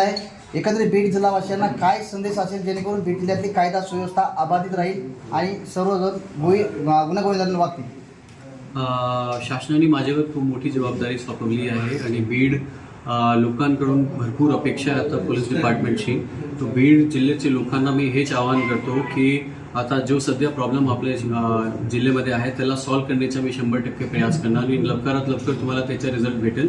आहे एकंदरीत बीड जिल्हावासियांना काय संदेश असेल जेणेकरून बीड जिल्ह्यातली कायदा सुव्यवस्था अबाधित राहील आणि सर्वजण गुही गुन्हेगारी वागतील? शासनाने माझ्यावर खूप मोठी जबाबदारी सोपवली आहे आणि बीड लोकांकडून भरपूर अपेक्षा आहे आता पोलीस डिपार्टमेंटची. तो बीड जिल्ह्याच्या लोकांना मी हेच आवाहन करतो की आता जो सध्या प्रॉब्लेम आपल्या जिल्ह्यामध्ये आहे त्याला सॉल्व्ह करण्याचा मी शंभर टक्के प्रयास करणार आणि लवकरात लवकर तुम्हाला त्याचा रिझल्ट भेटेल.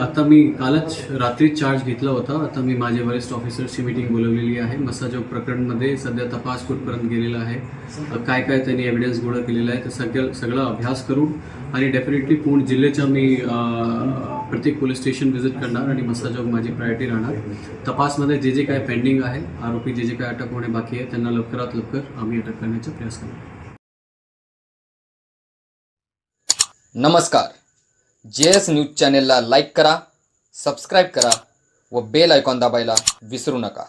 आता मी कालच रात्री चार्ज घेतला होता. आता मी माझ्या वरिष्ठ ऑफिसर्सची मीटिंग बोलवलेली आहे. मसाजोग प्रकरणमध्ये सध्या तपास कुठपर्यंत गेलेला आहे काय काय त्यांनी एव्हिडन्स गोळा केलेला आहे तर सगळं सगळा अभ्यास करून आणि डेफिनेटली पूर्ण जिल्ह्याच्या मी प्रत्येक पोलीस स्टेशन व्हिजिट करणार आणि मसाजोग माझी प्रायोरिटी राहणार. तपासमध्ये जे जे काय पेंडिंग आहे आरोपी जे जे काय अटक होणे बाकी आहे त्यांना लवकरात लवकर आम्ही अटक करण्याचा प्रयास करणार. नमस्कार. जे एस न्यूज चॅनेलला लाईक करा सबस्क्राईब करा व बेल आयकॉन दाबायला विसरू नका.